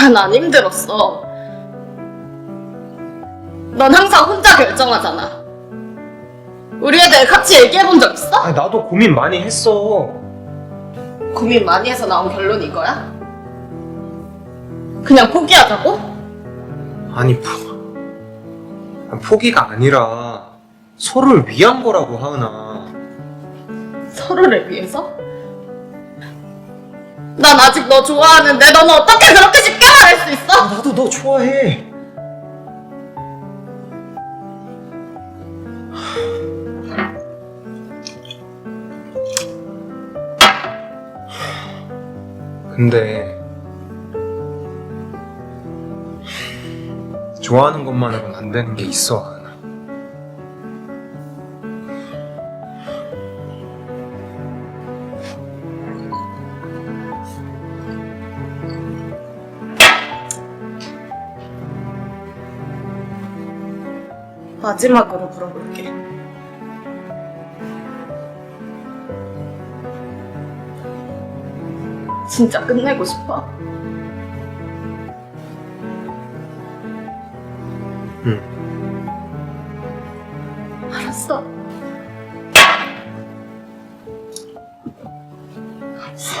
난 안 힘들었어. 넌 항상 혼자 결정하잖아. 우리 애들 같이 얘기해 본 적 있어? 아 나도 고민 많이 했어. 고민 많이 해서 나온 결론이 이거야? 그냥 포기하자고? 아니 포... 포기가 아니라 서로를 위한 거라고 하은아. 서로를 위해서? 난 아직 너 좋아하는데 넌 어떻게 그렇게 말 할 수 있어? 아, 나도 너 좋아해. 근데 좋아하는 것만으로는 안 되는 게 있어, 마지막으로 물어볼게. 진짜 끝내고 싶어? 응. 알았어. 알았어.